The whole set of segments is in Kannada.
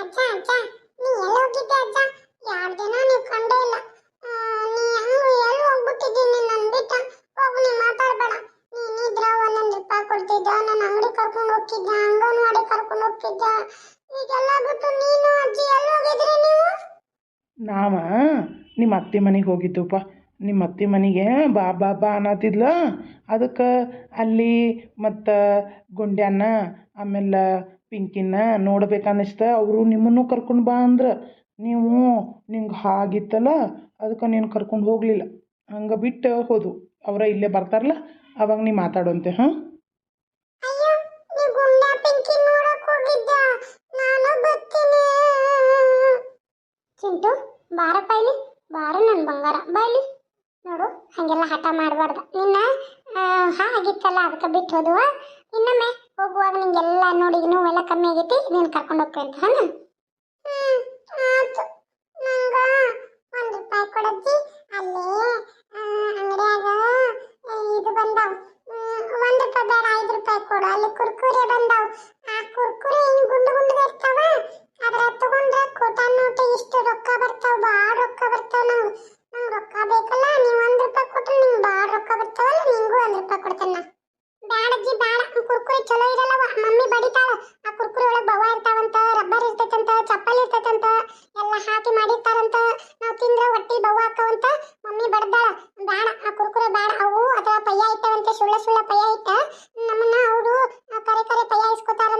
ಅಜ್ಜ ಅಜ್ಜ, ನೀ ಎಲ್ಲೋಗಿದ್ದೆ ಅಜ್ಜ? ಎರಡು ದಿನ ನೀವು ಕಂಡೇ ಇಲ್ಲ. ನೀ ಹೆಂಗ್ ಎಲ್ಲಿ ಹೋಗ್ಬಿಟ್ಟಿದ್ದೀನಿ ನನ್ನ ಬಿಟ್ಟ? ಹೋಗು, ನೀ ಮಾತಾಡ್ಬೇಡ. ನೀನಿದ್ರ ಒಂದೊಂದು ರೂಪಾಯಿ ಕೊಡ್ತಿದ್ದ, ನನ್ನ ಅಂಗಡಿ ಕರ್ಕೊಂಡು ಹೋಗ್ತಿದ್ದ, ಅಂಗನವಾಡಿ ಕರ್ಕೊಂಡು ಹೋಗ್ತಿದ್ದ. ಈಗೆಲ್ಲ ಬಿಟ್ಟು ನೀನು ಅಜ್ಜಿ ಎಲ್ಲಿ ಹೋಗಿದ್ರಿ ನೀವು? ನಾವ ನಿಮ್ಮ ಅತ್ತೆ ಮನೆಗೆ ಹೋಗಿದ್ದೆವಪ್ಪ ನಿಮ್ಮ ಅತ್ತೆ ಮನೆಗೆ ಬಾ ಬಾ ಬಾ ಅನ್ನತ್ತಿದ್ಲ ಅದಕ್ಕೆ ಅಲ್ಲಿ ಮತ್ತು ಗುಂಡ್ಯಾನ, ಆಮೇಲೆ ಪಿಂಕಿನ ನೋಡ್ಬೇಕನ್ನಿಸ್ತ ಅವರು ನಿಮ್ಮನ್ನು ಕರ್ಕೊಂಡು ಬಾ ಅಂದ್ರೆ, ನೀವು ನಿಂಗೆ ಹಾಗಿತ್ತಲ್ಲ ಅದಕ್ಕೆ ನೀನು ಕರ್ಕೊಂಡು ಹೋಗಲಿಲ್ಲ. ಹಂಗೆ ಬಿಟ್ಟು ಹೋದು. ಅವರ ಇಲ್ಲೇ ಬರ್ತಾರಲ್ಲ, ಅವಾಗ ನೀ ಮಾತಾಡೋಂತೆ, ಹಾಂ? ಚಿಂಟು ಬಾರ ಬಾಯ್ಲಿ ಬಾರ ನನ್ನ ಬಂಗಾರ. ನೋಡು, ಹಂಗೆಲ್ಲ ಹಠ ಮಾಡಬಾರ್ದು. ನಿನ್ನ ಹಾಗಿತ್ತಲ್ಲ ಅದಕ್ಕೆ ಬಿಟ್ಟು ಹೋದುವ? ಇನ್ನೊಮ್ಮೆ. ಹೋಗುವಾಗ ನಿಂಗೆಲ್ಲ ನೋಡಿ ನೋವೆಲ್ಲ ಕಮ್ಮಿ ಆಗೈತಿ ನೀನು ಕರ್ಕೊಂಡು ಹೋಗ್ತೀನಿ ಅಂತ ಹ್ಞೂ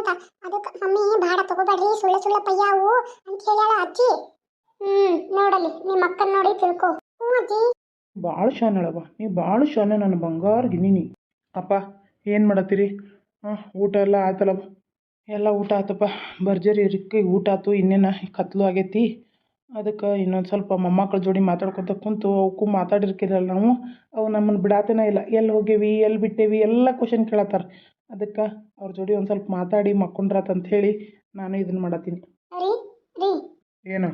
ಇಸ್ಕೊತಾರಂತ ಅದಕ್ಕೆ ಮಮ್ಮಿ ಬಾಡ ತಗೋಬೇಡ್ರಿ, ಸುಳ್ಳ ಸುಳ್ಳ ಪಯ್ಯ ಅವು ಅಂತ ಹೇಳ್ಯಾಳ ಅಜ್ಜಿ. ಹ್ಮ್, ನೋಡಲಿ, ನಿಮ್ಮ ಅಕ್ಕನ ನೋಡಿ ತಿಳ್ಕೊ. ಹ್ಞೂ ಅಜ್ಜಿ. ಭಾಳ ಶಾನಳವ ನೀ ಭಾಳ ಶಾನೆ ನನ್ನ ಬಂಗಾರ ಗಿಣಿನಿ ಅಪ್ಪ, ಏನು ಮಾಡತ್ತೀರಿ? ಹಾಂ ಊಟ ಎಲ್ಲ ಆಯ್ತಲ್ಲವ ಎಲ್ಲ ಊಟ ಆತಪ್ಪ ಭರ್ಜರಿ ಇರಕ್ಕೆ ಊಟ ಆತು ಇನ್ನೇನು ಕತ್ಲು ಆಗೈತಿ. ಅದಕ್ಕೆ ಇನ್ನೊಂದು ಸ್ವಲ್ಪ ಮೊಮ್ಮಕ್ಕಳ ಜೋಡಿ ಮಾತಾಡ್ಕೊತ ಕುಂತು ಅವಕ್ಕೂ ಮಾತಾಡಿರ್ಕಿರಲ್ಲ ನಾವು. ಅವು ನಮ್ಮನ್ನು ಬಿಡಾತೇನ ಇಲ್ಲ. ಎಲ್ಲಿ ಹೋಗೇವಿ ಎಲ್ಲಿ ಬಿಟ್ಟೇವಿ, ಎಲ್ಲ ಕ್ವಶನ್ ಕೇಳತ್ತಾರ. ಅದಕ್ಕೆ ಅವ್ರ ಜೋಡಿ ಒಂದು ಸ್ವಲ್ಪ ಮಾತಾಡಿ ಮಕ್ಕೊಂಡ್ರಾತಂತ ಹೇಳಿ ನಾನು ಇದನ್ನ ಮಾಡತ್ತೀನಿ. ರೀ ರೀ. ಏನು?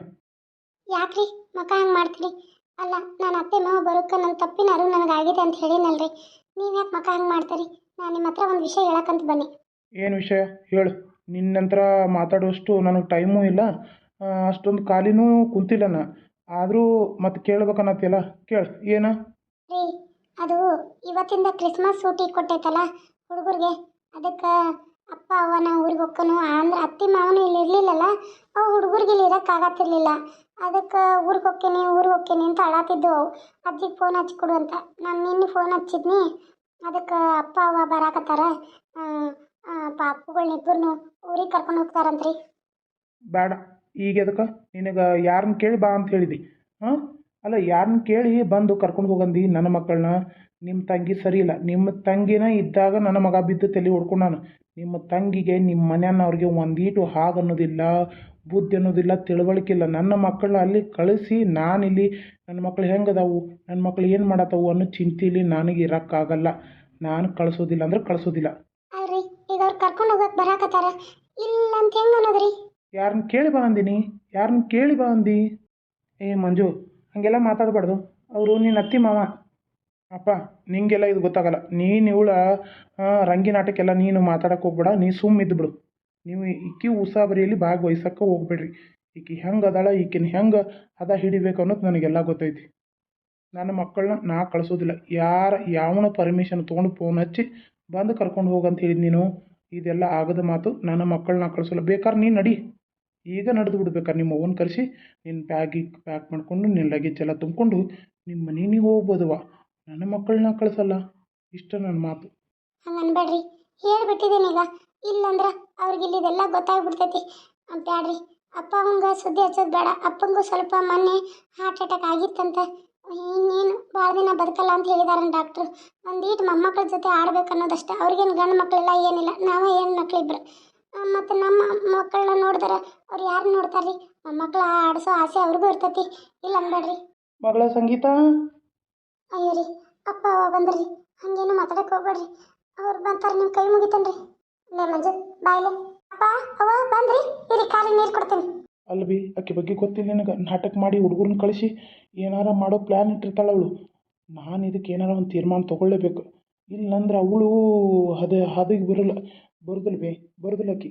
ಯಾಕ್ರಿ? ಮಕ ಹಂಗೆ ಮಾಡ್ತೀರಿ? ಅಲ್ಲ ನಾನು ಅತ್ತೆ ಮಾವ ಬರೋಕ್ಕ ನನ್ನ ತಪ್ಪಿನಾರು ನನಗಾಗಿದೆ ಅಂತ ಹೇಳಿನಲ್ರಿ. ನೀವು ಯಾಕೆ ಮಕ ಹಂಗೆ ಮಾಡ್ತೀರಿ? ನಾನು ನಿಮ್ಮ ಹತ್ರ ಒಂದು ವಿಷಯ ಹೇಳಕ್ಕಂತ ಬನ್ನಿ. ಏನು ವಿಷಯ? ಹೇಳು. ನಿನ್ನ ನಂತರ ಮಾತಾಡುವಷ್ಟು ನನಗೆ ಟೈಮೂ ಇಲ್ಲ. ಆ, ಅಷ್ಟೊಂದು ಖಾಲಿನೂ ಕುಂತಿಲ್ಲ ನಾ. ಆದರೂ ಮತ್ತೆ ಕೇಳ್ಬೇಕನ್ನತ್ತಿಲ್ಲ ಕೇಳು. ಏನು? ರೀ ಅದು ಇವತ್ತಿಂದ ಕ್ರಿಸ್ಮಸ್ ಸೂಟಿ ಕೊಟ್ಟೈತಲ್ಲ ಹುಡುಗರಿಗೆ. ಅದಕ್ಕೆ ಅಪ್ಪ ಅವನ ಊರಿಗೆ ಹೊಕ್ಕನು ಅಂದ್ರೆ ಅತ್ತಿ ಮಾವನು ಇಲ್ಲಿ ಇರಲಿಲ್ಲಲ್ಲ, ಅವು ಹುಡುಗರಿಗೆ ಇಲ್ಲಿ ಇರೋಕ್ಕಾಗತ್ತಿರ್ಲಿಲ್ಲ ಅದಕ್ಕೆ ಊರಿಗೆ ಹೋಕ್ಕೇನಿ ಊರಿಗೆ ಹೋಕ್ಕೇನಿ ಅಂತ ಅಳಾತಿದ್ದು ಅವು ಅಜ್ಜಿಗೆ ಫೋನ್ ಹಚ್ಕೊಡು ಅಂತ. ನಾನು ನಿನ್ನೆ ಫೋನ್ ಹಚ್ಚಿದ್ನಿ. ಅದಕ್ಕೆ ಅಪ್ಪ, ಅವ್ವ ಬರಾಕತ್ತಾರ. ಪಾಪುಗಳನ್ನಿಬ್ಬರನ್ನು ಊರಿಗೆ ಕರ್ಕೊಂಡು ಹೋಗ್ತಾರಂತ್ರಿ. ಬೇಡ. ಈಗ ಅದಕ್ಕೆ ನಿನಗೆ ಯಾರನ್ನ ಕೇಳಿ ಬಾ ಅಂತ ಹೇಳಿದಿ. ಹಾಂ? ಅಲ್ಲ ಯಾರನ್ನ ಕೇಳಿ ಬಂದು ಕರ್ಕೊಂಡು ಹೋಗಂದಿ ನನ್ನ ಮಕ್ಕಳನ್ನ ನಿಮ್ಮ ತಂಗಿ ಸರಿ ಇಲ್ಲ. ನಿಮ್ಮ ತಂಗಿನ ಇದ್ದಾಗ ನನ್ನ ಮಗ ಬಿದ್ದು ತಲೆ ಹೊಡ್ಕೊಂಡಾನು ನಿಮ್ಮ ತಂಗಿಗೆ ನಿಮ್ಮ ಮನೆಯವ್ರಿಗೆ ಒಂದೀಟು ಹಾಗೆ ಅನ್ನೋದಿಲ್ಲ ಬುದ್ಧಿ ಅನ್ನೋದಿಲ್ಲ ತಿಳುವಳಿಕೆ ಇಲ್ಲ. ನನ್ನ ಮಕ್ಕಳನ್ನ ಅಲ್ಲಿ ಕಳಿಸಿ ನಾನಿಲ್ಲಿ ನನ್ನ ಮಕ್ಳು ಹೆಂಗದಾವು ನನ್ನ ಮಕ್ಕಳು ಏನು ಮಾಡತ್ತವು ಅನ್ನೋ ಚಿಂತೆಲಿ ನನಗೆ ಇರೋಕ್ಕಾಗಲ್ಲ ನಾನು ಕಳಿಸೋದಿಲ್ಲ ಅಂದ್ರೆ ಕಳಿಸೋದಿಲ್ಲ. ಅಲ್ರಿ ಈಗ ಅವ್ರು ಕರ್ಕೊಂಡು ಹೋಗಕ್ಕೆ ಬರಾಕತ್ತಾರ. ಇಲ್ಲ ಅಂತ ಹೆಂಗೆ ಅನ್ನೋದ್ರಿ? ಯಾರನ್ನ ಕೇಳಿ ಬಾ ಅಂದಿನಿ ಯಾರನ್ನ ಕೇಳಿ ಬಾ ಅಂದಿ ಏ ಮಂಜು ಹಾಗೆಲ್ಲ ಮಾತಾಡಬಾರ್ದು. ಅವರು ನಿನ್ನ ಅತ್ತಿ ಮಾವ. ಅಪ್ಪ, ನಿಂಗೆಲ್ಲ ಇದು ಗೊತ್ತಾಗಲ್ಲ. ನೀನು ಇವಳ ರಂಗಿ ನಾಟಕ್ಕೆಲ್ಲ ನೀನು ಮಾತಾಡಕ್ಕೆ ಹೋಗ್ಬೇಡ. ನೀ ಸುಮ್ಮ ಇದ್ಬಿಡು ನೀವು ಈಕಿ ಉಸಾಬರಿಯಲ್ಲಿ ಭಾಗವಹಿಸಕ್ಕೆ ಹೋಗ್ಬೇಡ್ರಿ. ಈಕಿ ಹೆಂಗೆ ಅದಾಳ, ಈಕಿನ ಹೆಂಗೆ ಹದ ಹಿಡಿಬೇಕು ಅನ್ನೋದು ನನಗೆಲ್ಲ ಗೊತ್ತೈತಿ. ನನ್ನ ಮಕ್ಕಳನ್ನ ನಾ ಕಳಿಸೋದಿಲ್ಲ. ಯಾರ, ಯಾವನ ಪರ್ಮಿಷನ್ ತೊಗೊಂಡು ಫೋನ್ ಹಚ್ಚಿ ಬಂದು ಕರ್ಕೊಂಡು ಹೋಗಂತ ಹೇಳಿದ್ ನೀನು. ಇದೆಲ್ಲ ಆಗದ ಮಾತು ನನ್ನ ಮಕ್ಕಳನ್ನ ಕಳಿಸೋಲ್ಲ. ಬೇಕಾದ್ರೆ ನೀನು ನಡಿ. ಈಗ ನಡೆದು ಬಿಡ್ಬೇಕಾರೆ ನಿಮ್ಮ ಅವ್ವನ ಕರೆಸಿ ನಿನ್ನ ಬ್ಯಾಗಿಗೆ ಪ್ಯಾಕ್ ಮಾಡಿಕೊಂಡು ನಿನ್ನ ಲಗೇಜ್ ಎಲ್ಲ ತುಂಬಿಕೊಂಡು, ನಿಮ್ಮ ಮನೆಗೆ ಹೋಗ್ಬೋದವ್ವ. ನನ್ನ ಮಕ್ಕಳನ್ನ ಕಳಿಸಲ್ಲ. ಇಷ್ಟ ನನ್ನ ಮಾತು. ಹಂಗೆ ಅನ್ಬೇಡ್ರಿ ಹೇಳ್ಬಿಟ್ಟಿದ್ದೀನಿ ಈಗ. ಇಲ್ಲಂದ್ರೆ ಅವ್ರಿಗೆ ಇಲ್ಲಿದೆಲ್ಲ ಗೊತ್ತಾಗ್ಬಿಡ್ತೈತಿ. ಬ್ಯಾಡ್ರಿ. ಅಪ್ಪ ಅವಂಗೆ ಸುದ್ದಿ ಹಚ್ಚೋದು ಬೇಡ. ಅಪ್ಪಂಗೂ ಸ್ವಲ್ಪ ಮೊನ್ನೆ ಹಾರ್ಟ್ ಅಟ್ಯಾಕ್ ಆಗಿತ್ತಂತ. ಇನ್ನೇನು ಭಾಳ ದಿನ ಬದುಕಲ್ಲ ಅಂತ ಹೇಳಿದಾರೆ ಡಾಕ್ಟ್ರು ಒಂದೀಟ್ ಮೊಮ್ಮಕ್ಕಳ ಜೊತೆ ಆಡ್ಬೇಕು ಅನ್ನೋದಷ್ಟೇ ಅವ್ರಿಗೇನು ಗಂಡು ಮಕ್ಕಳೆಲ್ಲ ಏನಿಲ್ಲ. ನಾವೇ ಏನು ಮಕ್ಳಿಬ್ರು ಮತ್ತು ನಮ್ಮ ಮಕ್ಕಳನ್ನ ನೋಡ್ತಾರೆ ಅವ್ರು ಯಾರು ನೋಡ್ತಾರ್ರಿ? ಮಕ್ಕಳ ಆಡಿಸೋ ಆಸೆ ಅವ್ರಿಗೂ ಇರ್ತತಿ. ಇಲ್ಲ ಅನ್ಬೇಡ್ರಿ. ಮಗಳ ಸಂಗೀತ? ಅಯ್ಯೋ ರೀ ಅಪ್ಪ ಅವ ಬಂದ್ರಿ. ಹಂಗೇನು ಮಾತಾಡಕ್ಕೆ ಹೋಗ್ಬೇಡ್ರಿ. ಅವ್ರು ಬಂತಾರೆ ನಿಮ್ಮ ಕೈ ಮುಗಿತನ್ರಿ. ಲೇ ಮಂಜು ಬಾಯ್ಲೆ ಅಪ್ಪ ಅವ ಬಂದ್ರಿ? ಇರಿ ಕಾಲಿ ನೀರು ಕೊಡ್ತೀನಿ. ಅಲ್ಲ ಬಿ ಆಕೆ ಬಗ್ಗೆ ಗೊತ್ತಿಲ್ಲ ನಿನಗೆ. ನಾಟಕ ಮಾಡಿ ಹುಡುಗರನ್ನ ಕಳಿಸಿ. ಏನಾರ ಮಾಡೋ ಪ್ಲ್ಯಾನ್ ಇಟ್ಟಿರ್ತಾಳೆ ಅವಳು. ನಾನು ಇದಕ್ಕೆ ಏನಾರ ಒಂದು ತೀರ್ಮಾನ ತೊಗೊಳ್ಳೇಬೇಕು ಇಲ್ಲಂದ್ರೆ ಅವಳು ಹದ ಹದಗೆ ಬರಲ್ಲ. ಬರೋದಿಲ್ಲ ಬೇ ಬರುದಿಲ್ಲ ಆಕಿ.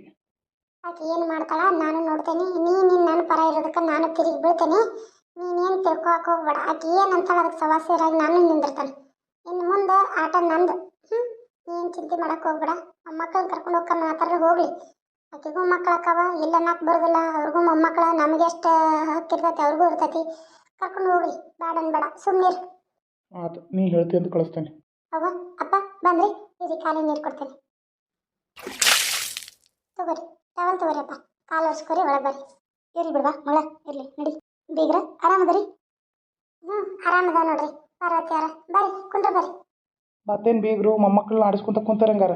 ಆಕೆ ಏನು ಮಾಡ್ತಾಳ? ನಾನು ನೋಡ್ತೇನೆ ನೀ ಇರೋದಕ್ಕೆ ನಾನು ತಿರುಗಿ ಬೀಳ್ತೇನೆ. ನೀನೇನು ತಿಳ್ಕೊಳಕ್ಕೆ ಹೋಗ್ಬೇಡ. ಆಕೆ ಅಂತಾಳ ಅದಕ್ಕೆ ಸವಾಸಿಯರಾಗಿ ನಾನು ನಿಂದಿರ್ತಾನೆ. ಇನ್ನು ಮುಂದೆ ಆಟ ನಂದು. ಹ್ಞೂ ಏನು ಚಿಂತೆ ಮಾಡಕ್ಕೆ ಹೋಗ್ಬೇಡ. ಮಕ್ಕಳನ್ನ ಕರ್ಕೊಂಡು ಹೋಗ್ಕೊಂಡು ಮಾತಾಡ್ರೆ ಹೋಗ್ಲಿ. ಆಕೆಗೂ ಮಕ್ಕಳು ಅಕ್ಕವ ಇಲ್ಲ ನಾಕ್ ಬರುದಿಲ್ಲ ಅವ್ರಿಗೂ ಮೊಮ್ಮಕ್ಕಳ ನಮಗೆ ಎಷ್ಟು ಹಕ್ಕಿರ್ತೈತಿ ಅವ್ರಿಗೂ ಇರ್ತೈತಿ. ಕರ್ಕೊಂಡು ಹೋಗ್ಲಿ. ಬೇಡ ಅನ್ಬೇಡ. ಸುಮ್ಮನಿರು ಆತು ನೀ ಹೇಳ್ತಿ ಅಂತ ಕಳಿಸ್ತೇನೆ. ಅವ್ವ ಅಪ್ಪ ಬಂದ್ರಿ. ಇರಿ ಖಾಲಿ ನೀರು ಕೊಡ್ತೇನೆ ತಗೋರಿ ಟವಲ್ ತಗೋರಿ ಅಪ್ಪ ಕಾಲು ಒರೆಸ್ಕೊರಿ ಒಳಗೆ ಬರ್ರಿ. ಇರ್ಲಿ ಬಿಡ್ವಾ ಮಗಳ ಇರ್ಲಿ ನಡಿ. ಬೀಗ್ರ ಆರಾಮದರಿ? ಹ್ಞೂ ಆರಾಮದ ನೋಡ್ರಿ. ಪಾರ್ವತಿ ಯಾರ ಬರ್ರಿ ಕುಂದ್ರ ಬರ್ರಿ. ಮತ್ತೇನು ಬೀಗರು ಮೊಮ್ಮಕ್ಕಳನ್ನ ಆಡಿಸ್ಕೊಂತ ಕುಂತಾರಂಗಾರ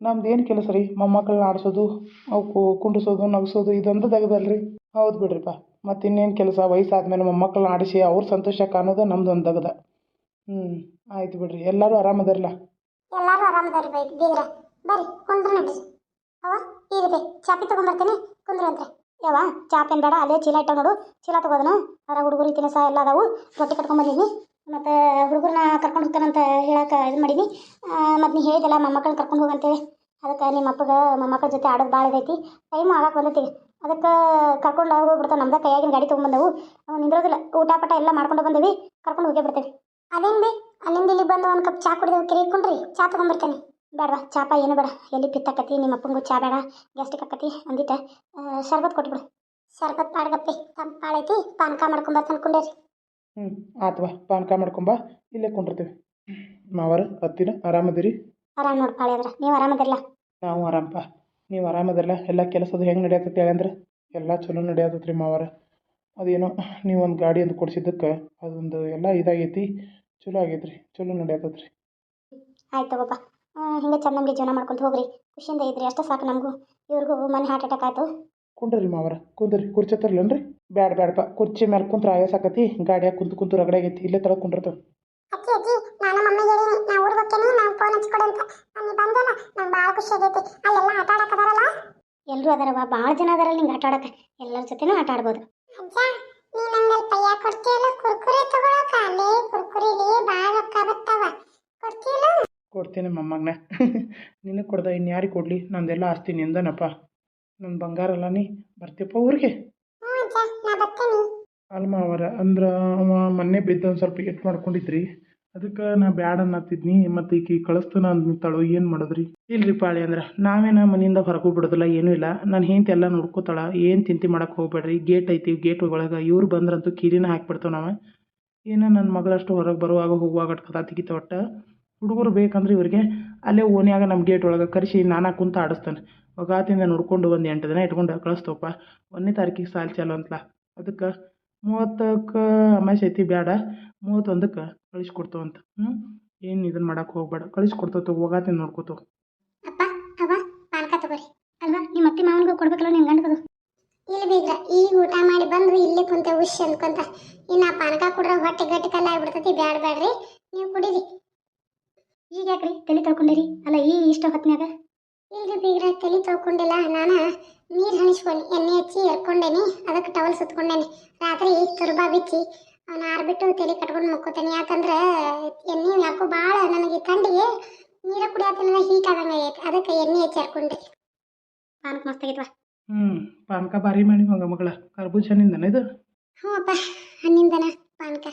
ನಮ್ದು ಏನು ಕೆಲಸ ರೀ? ಮೊಮ್ಮಕ್ಕಳನ್ನ ಆಡಿಸೋದು ಅವು ಕುಂಡಿಸೋದು ನಗಿಸೋದು ಇದೊಂದು ದಗದಲ್ರಿ ಹೌದು ಬಿಡ್ರಿಪ್ಪ. ಮತ್ತು ಇನ್ನೇನು ಕೆಲಸ? ವಯಸ್ಸಾದ್ಮೇಲೆ ಮೊಮ್ಮಕ್ಕಳನ್ನ ಆಡಿಸಿ ಅವ್ರ ಸಂತೋಷ ಕಾಣೋದು ನಮ್ದು ಒಂದು ದಗದ ಹ್ಞೂ ಆಯ್ತು ಬಿಡ್ರಿ. ಎಲ್ಲರೂ ಆರಾಮದಾರಲ್ಲ ಎಲ್ಲರೂ ಆರಾಮದಾರಿ ಬೈ ಬೀಗ್ರ. ಬರ್ರಿ ಕುಂದ್ರ ನಡ್ರಿ. ಅವ ಇರಿ ಚಾಪಿ ಚಾಪಿ ಕುಂದ್ರ ಅಂದ್ರೆ ಯಾವ ಚಾಪೆನ್ ಬೇಡ, ಅಲ್ಲೇ ಚೀಲ ಇಟ್ಟ ನೋಡು, ಚೀಲ ತಗೋದನ. ಅದ್ರ ಹುಡುಗರು ತಿನಸ ಎಲ್ಲ ಅದಾವು, ರೊಟ್ಟಿ ಕಟ್ಕೊಂಬಂದಿನಿ ಮತ್ತು ಹುಡುಗರನ್ನ ಕರ್ಕೊಂಡು ಹೋಗ್ತಾನಂತ ಹೇಳಕ್ಕೆ ಇದು ಮಾಡೀನಿ ಮತ್ತು ನೀ ಹೇಳಿದೆಲ್ಲ ಮೊಮ್ಮಕ್ಕಳನ್ನ ಕರ್ಕೊಂಡು ಹೋಗಂತೇಳಿ. ಅದಕ್ಕೆ ನಿಮ್ಮ ಅಪ್ಪಗೆ ಮೊಮ್ಮಕ್ಕಳ ಜೊತೆ ಆಡೋದು ಭಾಳ ಇದೈತಿ. ಟೈಮ್ ಆಗಕ್ಕೆ ಬಂದೈತಿ. ಅದಕ್ಕೆ ಕರ್ಕೊಂಡು ಹೋಗ್ಬಿಡ್ತಾವೆ, ನಮ್ದು ಕೈಯಾಗಿನ ಗಾಡಿ ತೊಗೊಂಡ್ಬಂದವು ಅವು ನಿಂದ್ರೋದಿಲ್ಲ ಊಟ ಪಟ ಎಲ್ಲ ಮಾಡ್ಕೊಂಡು ಬಂದೀವಿ, ಕರ್ಕೊಂಡು ಹೋಗೇ ಬಿಡ್ತೇವೆ ಅದೇನು ಬಿ, ಅಲ್ಲಿಂದ ಇಲ್ಲಿ ಬಂದು ಒಂದು ಕಪ್ ಚಾ ಕುಡಿದು ಕಿರಿಕೊಂಡ್ರಿ ಚಾ ತೊಗೊಂಬರ್ತೇನೆ. ಬೇಡವಾ ಚಾಪ ಏನು ಬೇಡ. ಎಲ್ಲಿ ಪಿತ್ತಾಕತಿ ನಿಮ್ಮ ಅಪ್ಪಂಗೂ ಚಾ ಬೇಡ. ಗ್ಯಾಸ್ಟಿಕ್ ಆಕತಿ ಅಂದಿಟ್ಟ ಶರ್ಬತ್ ಕೊಟ್ಬಿಡು. ಶರ್ಬತ್ ಪಾಡ್ಗಪ್ಪಿ ತಂಪಾಳೈತಿ ಪಾನಕ ಮಾಡ್ಕೊಂಬರ್ತಾನೆ ಕುಂಡೇರಿ. ಹ್ಞೂ ಆತ್ವಾ ಪಾನಕ ಮಾಡ್ಕೊಂಬ ಇಲ್ಲೇ ಕುಂಡಿರ್ತೀವಿ. ಮಾವರ ಹತ್ತಿನ ಆರಾಮದಿರಿ? ಆರಾಮ್ ನೋಡಿ ಪಾಳೆ ಅಂದ್ರೆ. ನೀವು ಆರಾಮದಿರಲ್ಲ ನಾವು ಆರಾಮಪ್ಪ ನೀವು ಆರಾಮದಿರಲ್ಲ ಎಲ್ಲ ಕೆಲಸದು ಹೆಂಗೆ ನಡೆಯತ್ತೈತಿ ಹೇಳಂದ್ರೆ ಎಲ್ಲ ಚಲೋ ನಡೆಯತ್ತೈತಿ ರೀ ಮಾವರ. ಅದೇನೋ ನೀವು ಒಂದು ಗಾಡಿ ಅಂತ ಕೊಡ್ಸಿದ್ದಕ್ಕೆ ಅದೊಂದು ಎಲ್ಲ ಇದಾಗೈತಿ. ಚಲೋ ಆಗೈತೆ ರೀ ಚಲೋ ನಡೆಯತ್ತೈತಿ ರೀ ಆಯ್ತು ತಗೋಪ್ಪ ಹಿಂಗೆ ಚೆನ್ನಾಗಿ ಜೀವನ ಮಾಡ್ಕೊಂತ ಹೋಗ್ರಿ. ಖುಷಿಯಿಂದ ಇದ್ರಿ ಅಷ್ಟೇ ಸಾಕು ನಮಗೂ. ಇವ್ರಿಗೂ ಮನೆ ಹಾರ್ಟ್ ಅಟ್ಯಾಕ್ ಆಯ್ತು. ಕುಂಡ್ರಿ ಮಾವರ ಕುಂದ್ರಿ ಕುರ್ಚಿ ತರ್ಲೇನ್ರಿ. ಬ್ಯಾಡ ಬ್ಯಾಡಪ್ಪ ಕುರ್ಚಿ ಮೇಲೆ ಕುಂತ್ರ ಆಯಾಸ ಆಕತಿ ಗಾಡಿಯಾಗ ಕುಂತು ಕುಂತು ರಗಡೆ ಆಗೈತಿ ಇಲ್ಲೇ ತಳ ಕುಂಡ್ರತ ಅಜ್ಜಿ ಅಜ್ಜಿ ನಾನು ಮಮ್ಮಿಗೆ ಹೇಳಿ ನಾ ಊರಿಗೆ ಹೋಗ್ತೇನೆ ನಾನು ಫೋನ್ ಹಚ್ಕೊಡು ಅಂತ. ನಾನು ಬಂದಲ್ಲ ನಂಗೆ ಭಾಳ ಖುಷಿ ಆಗೈತಿ. ಅಲ್ಲೆಲ್ಲ ಆಟ ಆಡಕ್ಕೆ ಎಲ್ಲರೂ ಅದಾರವ ಭಾಳ ಜನ ಅದಾರಲ್ಲ ನಿಂಗೆ ಆಟ ಆಡಕ್ಕೆ ಎಲ್ಲರ ಜೊತೆನೂ ಆಟ ಆಡ್ಬೋದು ಅಜ್ಜ ನೀ ನಂಗೆ ಪಯ್ಯ ಕೊಡ್ತೀಯಲ್ಲ ಕುರ್ಕುರೆ ತಗೊಳಕ ಅಲ್ಲಿ ಕುರ್ಕುರಿಲಿ ಭಾಳ ರೊಕ್ಕ ಬರ್ತಾವ ಕೊಡ್ತೀಯಲ್ಲ ಕೊಡ್ತೇನೆ ಮೊಮ್ಮಗನ. ನಿನಗೆ ಕೊಡ್ದೆ ಇನ್ಯಾರಿಗೆ ಕೊಡಲಿ? ನಂದೆಲ್ಲ ಆಸ್ತಿ ನಿಂದನಪ್ಪ. ನನ್ನ ಬಂಗಾರ ಅಲ್ಲ ನೀ ಬರ್ತೀಯಪ್ಪ ಊರಿಗೆ? ಅಲ್ಮ ಅವರ ಅಂದ್ರೆ ಅವ ಮೊನ್ನೆ ಬಿದ್ದು ಒಂದು ಸ್ವಲ್ಪ ಎಟ್ ಮಾಡ್ಕೊಂಡಿದ್ರಿ. ಅದಕ್ಕೆ ನಾ ಬ್ಯಾಡ ಅನ್ನತ್ತಿದ್ನಿ ಮತ್ತು ಈಕಿ ಕಳಿಸ್ತಾನ ನಿಂತಾಳು ಏನು ಮಾಡೋದ್ರಿ? ಇಲ್ರಿ ಪಾಳಿ ಅಂದ್ರೆ ನಾವೇನ ಮನೆಯಿಂದ ಹೊರಗೂ ಬಿಡೋದಿಲ್ಲ ಏನೂ ಇಲ್ಲ. ನಾನು ಹೆಂಡ್ತಿ ಎಲ್ಲ ನೋಡ್ಕೋತಾಳ ಏನು ಚಿಂತೆ ಮಾಡಕ್ಕೆ ಹೋಗ್ಬೇಡ್ರಿ. ಗೇಟ್ ಐತಿ ಗೇಟ್ ಒಳಗೆ ಇವ್ರು ಬಂದ್ರಂತೂ ಕೀಲಿನ ಹಾಕ್ಬಿಡ್ತಾವೆ ನಾವು. ಏನೋ ನನ್ನ ಮಗಳಷ್ಟು ಹೊರಗೆ ಬರುವಾಗ ಹೋಗುವಾಗ ಕಥಾ ತೆಗಿತ ಒಟ್ಟು. ಹುಡುಗರು ಬೇಕಂದ್ರೆ ಇವರಿಗೆ ಅಲ್ಲೇ ಓನ್ಯಾಗ ನಮ್ಮ ಗೇಟ್ ಒಳಗೆ ಕರೆಸಿ ನಾನಾ ಕುಂತ ಆಡಿಸ್ತಾನೆ. ಒಗಾತಿಂದ ನೋಡ್ಕೊಂಡು ಒಂದು ಎಂಟು ದಿನ ಇಟ್ಕೊಂಡು ಕಳಿಸ್ತವಪ್ಪ ಒಂದನೇ ತಾರೀಕಿಗೆ ಸಾಲ ಚಾಲು ಅಂತಲ. ಅದಕ್ಕೆ ಮೂವತ್ತಕ್ಕೆ ಅಮಾಸೆ ಐತಿ ಬೇಡ ಮೂವತ್ತೊಂದಕ್ಕೆ ಕಳಿಸ್ಕೊಡ್ತೋ ಅಂತ. ಹ್ಞೂ ಏನು ಇದನ್ನು ಮಾಡೋಕ್ಕೆ ಹೋಗ್ಬೇಡ. ಕಳಿಸ್ಕೊಡ್ತಾವ ಒಗಾತಿಂದ ಅಪ್ಪ, ಅವ್ವ ತಗೋರಿ. ಅಲ್ವಾ? ನಿಮ್ಮ ಅತ್ತೆ ಕೊಡ್ಬೇಕಲ್ಲ ಈಗ ಊಟ ಮಾಡಿ ಬಂದು ಇಲ್ಲೇ ಕುಂತ, ಉಶ್ ಅನ್ಕೊಂತ ಇನ್ನು ಪಾನಕ ಕುಡ್ರೆ ಹೊಟ್ಟೆ ಗಟ್ಟಿ ಕಲ್ಲ ಆಗ್ಬಿಡ್ತೈತಿ, ಬ್ಯಾಡ ಬ್ಯಾಡ್ರಿ. ನೀವು ಕುಡೀರಿ. ಈಗ ಯಾಕ್ರಿ ತಲೆ ತೊಳ್ಕೊಂಡಿರಿ? ಅಲ್ಲ ಈ ಇಷ್ಟ ಹೊತ್ನ್ಯಾಗ? ಇಲ್ರಿ ಬೀಗ್ರ ತಲೆ ತೊಳ್ಕೊಂಡಿಲ್ಲ. ನಾನು ನೀರು ಹಣಿಸ್ಕೊಂಡು ಎಣ್ಣೆ ಹಚ್ಚಿ ಎರ್ಕೊಂಡೇನಿ. ಅದಕ್ಕೆ ಟವಲ್ ಸುತ್ಕೊಂಡೇನಿ. ರಾತ್ರಿ ತುರ್ಬಾ ಬಿಚ್ಚಿ ಅವನ ಆರ್ಬಿಟ್ಟು ತಲೆ ಕಟ್ಕೊಂಡು ಮುಕ್ಕೋತೇನೆ. ಯಾಕಂದ್ರೆ ಎಣ್ಣೆ ಯಾಕೋ ಭಾಳ ನನಗೆ ಕಂಡಿಗೆ ನೀರು ಕುಡಿಯತ್ತಲ್ಲ ಹೀಟ್ ಆದಂಗೆ ಆಗೈತೆ. ಅದಕ್ಕೆ ಎಣ್ಣೆ ಹಚ್ಚಿ ಎರ್ಕೊಂಡೆ. ಪಾನಕ ಮಸ್ತ್ ಆಗೈತ್ವಾ? ಹ್ಞೂ ಪಾನಕ ಬಾರಿ ಮಾಡಿ ಮಗ ಮಗಳ. ಕರ್ಬೂಜ ಹಣ್ಣಿಂದನ ಇದು? ಹ್ಞೂ ಅಪ್ಪ ಹಣ್ಣಿಂದನ ಪಾನಕ.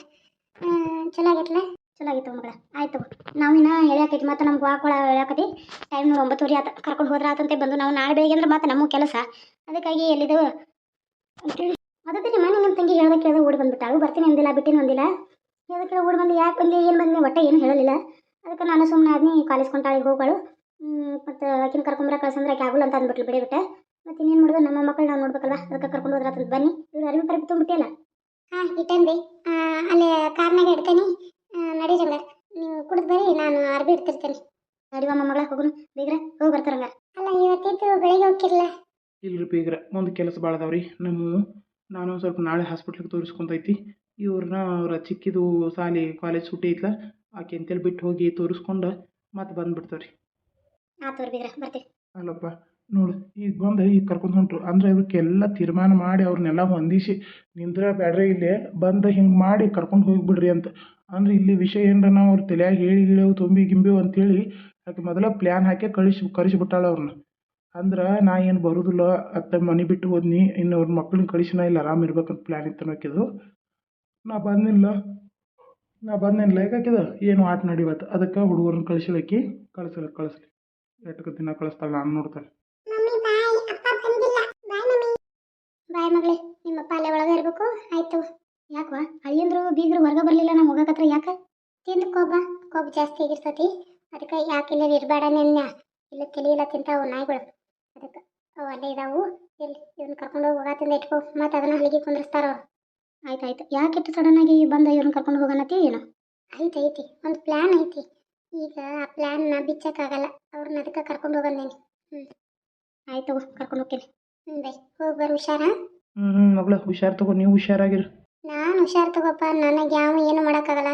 ಚಲೋ ಆಗೈತಲ್ಲ ಚಲೋ ಆಗೈತೆ ಮಗಳ. ಆಯ್ತು ನಾವಿನ್ನ ಹೇಳ್ಯಾಕೈತಿ ಮತ್ತು ನಮ್ಗೆ ವಾಕೊಳ ಹೇಳ್ಯಾಕತಿ ಟೈಮ್ ನೋಡಿ ಒಂಬತ್ತುವರೆ ಆತ, ಕರ್ಕೊಂಡು ಹೋದ್ರ ಆತಂತೆ ಬಂದು ನಾವು ನಾಳೆ ಬೆಳಿಗ್ಗೆ ಅಂದ್ರೆ ಮತ್ತೆ ನಮ್ಮ ಕೆಲಸ. ಅದಕ್ಕಾಗಿ ಎಲ್ಲಿದ್ದೆವು ಅದಕ್ಕೆ ನಿಮ್ಮ ನಿಮ್ಮ ತಂಗಿ ಹೇಳ್ದೆ ಕೇಳ್ದೆ ಓಡಿ ಬಂದ್ಬಿಟ್ಟಾಳು ಬರ್ತೀನಿ ಅಂದಿಲ್ಲ, ಬಿಟ್ಟಿನ ಅಂದಿಲ್ಲ. ಕೇಳಿ ಓಡಿ ಬಂದು ಯಾಕೆ ಬಂದು, ಏನು ಬಂದು ಒಟ್ಟೆ ಏನು ಹೇಳಲಿಲ್ಲ. ಅದಕ್ಕೆ ನಾನು ಸುಮ್ಮನೆ ಆದ್ನಿ ಕಾಲೇಜ್ ಕೊಂಟಾಳಿಗೆ ಹೋಗೋಳು ಮತ್ತು ಆಕಿನ ಕರ್ಕೊಂಬರ ಕಳ್ಸಂದ್ರೆ ಆಕೆ ಆಗುಲ್ಲ ಅಂತ ಅಂದ್ಬಿಟ್ಲು ಬಿಡಿ ಬಿಟ್ಟೆ. ಮತ್ತೆ ಇನ್ನೇನು ಮಾಡೋದು? ನಮ್ಮ ಮಕ್ಕಳು ನಾವು ನೋಡ್ಬೇಕಲ್ವ? ಅದಕ್ಕೆ ಕರ್ಕೊಂಡು ಹೋದ್ರ ಬನ್ನಿ. ಇವ್ರು ಅರಿವಿ ಕರೆಕ್ಟ್ ತುಂಬಿಟ್ಟಿಲ್ಲ ಹಾಂ ಇಟ್ಟನ್ರಿ ಅಲ್ಲಿ ಕಾರ್ನಾಗ ಇಡ್ತೇನೆ. ನಡೀರಂಗ ನೀವು ಕುಡಿದು ಬರ್ರಿ ನಾನು ಅರ್ಬಿ ಇಡ್ತಿರ್ತೇನೆ. ನಡಿವ ಮಗಳ ಹೋಗುನು. ಬೇಗ್ರೆ ಹೋಗಿ ಬರ್ತಾರಂಗ ಅಲ್ಲ ಇವತ್ತಿದ್ದು ಬೆಳಿಗ್ಗೆ ಹೋಗಿರಲ್ಲ ಇಲ್ರಿ ಬೀಗ್ರ ಮುಂದೆ ಕೆಲಸ ಭಾಳ ಅದಾವ್ರಿ ನಮ್ಮ ನಾನು ಸ್ವಲ್ಪ ನಾಳೆ ಹಾಸ್ಪಿಟ್ಲಿಗೆ ತೋರಿಸ್ಕೊಂತೈತಿ. ಇವ್ರನ್ನ ಅವ್ರ ಚಿಕ್ಕಿದು ಸಾಲಿ ಕಾಲೇಜ್ ಸುಟ್ಟಿ ಐತ್ಲ ಆಕೆ ಅಂತೇಳಿ ಬಿಟ್ಟು ಹೋಗಿ ತೋರಿಸ್ಕೊಂಡು ಮತ್ತೆ ಬಂದ್ಬಿಡ್ತಾವ್ರಿ. ಆತವ್ರಿ ಬೀಗ್ರ ಬರ್ತೀವಿ ಅಲ್ಲಪ್ಪ ನೋಡು ಈಗ ಬಂದು ಈಗ ಕರ್ಕೊಂಡು ಹೊಂಟ್ರು ಅಂದರೆ ಇವಕ್ಕೆಲ್ಲ ತೀರ್ಮಾನ ಮಾಡಿ ಅವ್ರನ್ನೆಲ್ಲ ಹೊಂದಿಸಿ, ನಿಂದ್ರ ಬ್ಯಾಡ್ರಿ ಇಲ್ಲಿ, ಬಂದು ಹಿಂಗೆ ಮಾಡಿ ಕರ್ಕೊಂಡು ಹೋಗಿಬಿಡ್ರಿ ಅಂತ. ಅಂದ್ರೆ ಇಲ್ಲಿ ವಿಷಯ ಏನರ ನಾವು ಅವ್ರ ತಲೆಯಾಗ ಹೇಳಿ ಹೇಳೇವು ತುಂಬಿ ಗಿಂಬಿವು ಅಂತೇಳಿ ಆಕೆ ಮೊದಲ ಪ್ಲ್ಯಾನ್ ಹಾಕಿ ಕಳಿಸಿ ಕಳಿಸಿಬಿಟ್ಟಾಳ ಅವ್ರನ್ನ ಅಂದ್ರೆ ನಾ ಏನು ಬರೋದಿಲ್ಲ, ಅತ್ತ ಮನೆ ಬಿಟ್ಟು ಹೋದ್ನಿ, ಇನ್ನು ಅವ್ರ ಮಕ್ಳನ್ನ ಕಳಿಸಿನ ಇಲ್ಲ ಆರಾಮ್ ಇರ್ಬೇಕಂತ ಪ್ಲ್ಯಾನ್ ಇತ್ತು ಅನ್ನೋಕಿದು ನಾ ಬಂದಿಲ್ಲ, ನಾ ಬಂದೇನಿಲ್ಲ ಯಾಕಾಕಿದ ಏನು ಆಟ ನಡಿವತ್ತು ಅದಕ್ಕೆ ಹುಡುಗರನ್ನ ಕಳಿಸಲಿಕ್ಕೆ, ಕಳಿಸಲಿ, ಕಳಿಸ್ಲಿ. ಎಟ್ಟಕ್ಕೆ ದಿನ ಕಳಿಸ್ತಾಳೆ ನಾನು ನೋಡ್ತಾಳೆ ಮಮ್ಮಿ ಬಾಯ್ ಅಪ್ಪ ಬಂದಿಲ್ಲ ಬಾಯ್ ಮಮ್ಮಿ ಬಾಯ್ ಮಗಳೇ ನಿಮ್ಮಪ್ಪ ಅಲ್ಲೇ ಒಳಗೆ ಇರ್ಬೇಕು ಆಯ್ತು ಯಾಕವಾ ಅಳಿಯಂದ್ರು ಬೀಗರು ಹೊರಗೆ ಬರಲಿಲ್ಲ ನಾವು ಹೋಗಕತ್ರ ಯಾಕೆ? ತಿಂದು ಕೊಬ್ಬ ಕೋಪ ಜಾಸ್ತಿ ಆಗಿರ್ತತಿ. ಅದಕ್ಕೆ ಯಾಕೆ ಇಲ್ಲ ಇರಬೇಡ ನಿನ್ನ? ಇಲ್ಲ ತಿಳಿಯಿಲ್ಲ ತಿಂತಾವು ನಾಯಿಗಳು. ಅದಕ್ಕೆ ಅವು ಅಲ್ಲೇ ಇದಾವು. ಇಲ್ಲಿ ಇವ್ನ ಕರ್ಕೊಂಡು ಹೋಗಿ ಹೋಗತ್ತಿಂದ ಇಟ್ಕೋ. ಮತ್ತೆ ಅದನ್ನ ಅಲ್ಲಿಗೆ ಕುಂದ್ರಸ್ತಾರ ಅವ್ರು. ಆಯ್ತು ಆಯ್ತು. ಯಾಕೆ ಇಟ್ಟು ಆಗಿ ಬಂದ ಇವ್ರನ್ನ ಕರ್ಕೊಂಡು ಹೋಗೋಣತಿ ಏನು? ಆಯ್ತು ಐತಿ ಒಂದು ಪ್ಲ್ಯಾನ್ ಐತಿ. ಈಗ ಆ ಪ್ಲ್ಯಾನ್ನ ಬಿಚ್ಚಕ್ಕಾಗಲ್ಲ ಅವ್ರನ್ನ ಅದಕ್ಕೆ ಕರ್ಕೊಂಡು ಹೋಗಂದೇನಿ ಹ್ಞೂ ಆಯ್ತು ಕರ್ಕೊಂಡು ಹೋಗ್ತೀನಿ. ಹ್ಞೂ ಬೈ ಹೋಗಿ ಬರು ಹುಷಾರ? ಹ್ಞೂ ಹ್ಞೂ ಮಗಳ ಹುಷಾರು ತಗೋ. ನೀವು ಹುಷಾರಾಗಿರು. ನಾನು ಹುಷಾರ್ ತಗೋಪ್ಪ ನನಗೆ ಯಾವ ಏನು ಮಾಡೋಕ್ಕಾಗಲ್ಲ.